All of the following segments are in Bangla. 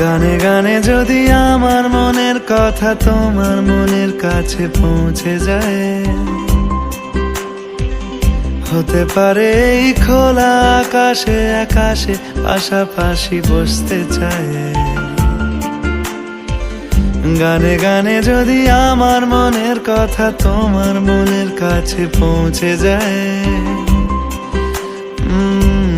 গানে গানে যদি আমার মনের কথা তোমার মনের কাছে পৌঁছে যায়। হতে পারে এই খোলা আকাশে আকাশে পাশাপাশি বসতে চায়। গানে গানে যদি আমার মনের কথা তোমার মনের কাছে পৌঁছে যায়।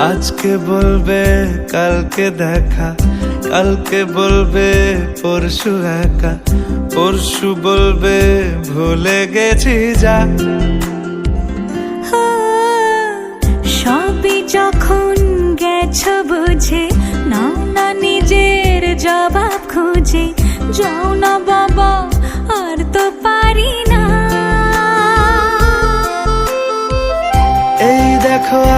আজকে বলবে কালকে দেখা। কালকে বলবে পরশু একা। পরশু বলবে ভুলে গেছি যা। হো, সবই যখন গেছ বুঝে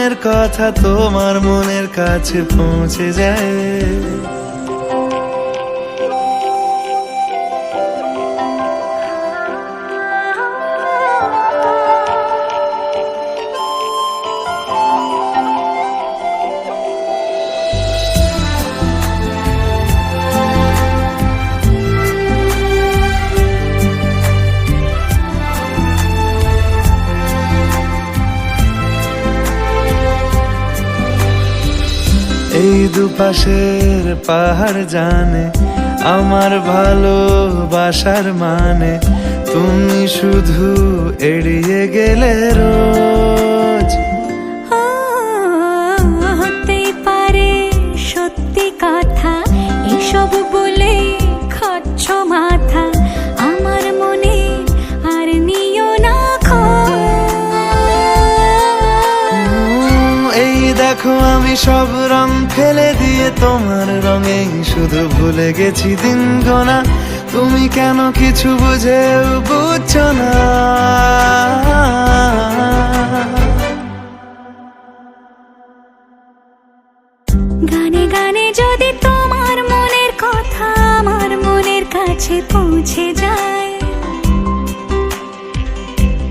মনের কথা তোমার মনের কাছে পৌঁছে যায়। এই দুপাশের পাহাড় জানে আমার ভালোবাসার মানে তুমি শুধু এড়িয়ে গেলে রোজ দেখো আমি সব রং ফেলে দিয়ে তোমার রঙে শুধু ভুলে গেছি দিন গোনা তুমি কেন কিছু বুঝে বুঝছ না? গানে গানে যদি তোমার মনের কথা আমার মনের কাছে পৌঁছে যায়,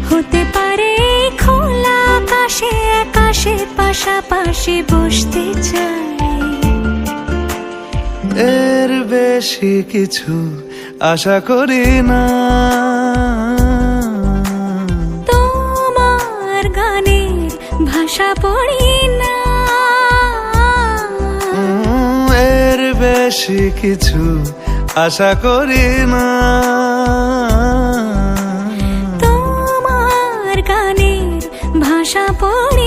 হতে পারে খোলা আকাশে আকাশে পাশাপাশি বসতে চাই। এর বেশি কিছু আশা করি না। তোমার গানের ভাষা পড়ি না। উম, এর বেশি কিছু আশা করি না। তোমার গানের ভাষা পড়ি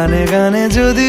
গানে গানে যদি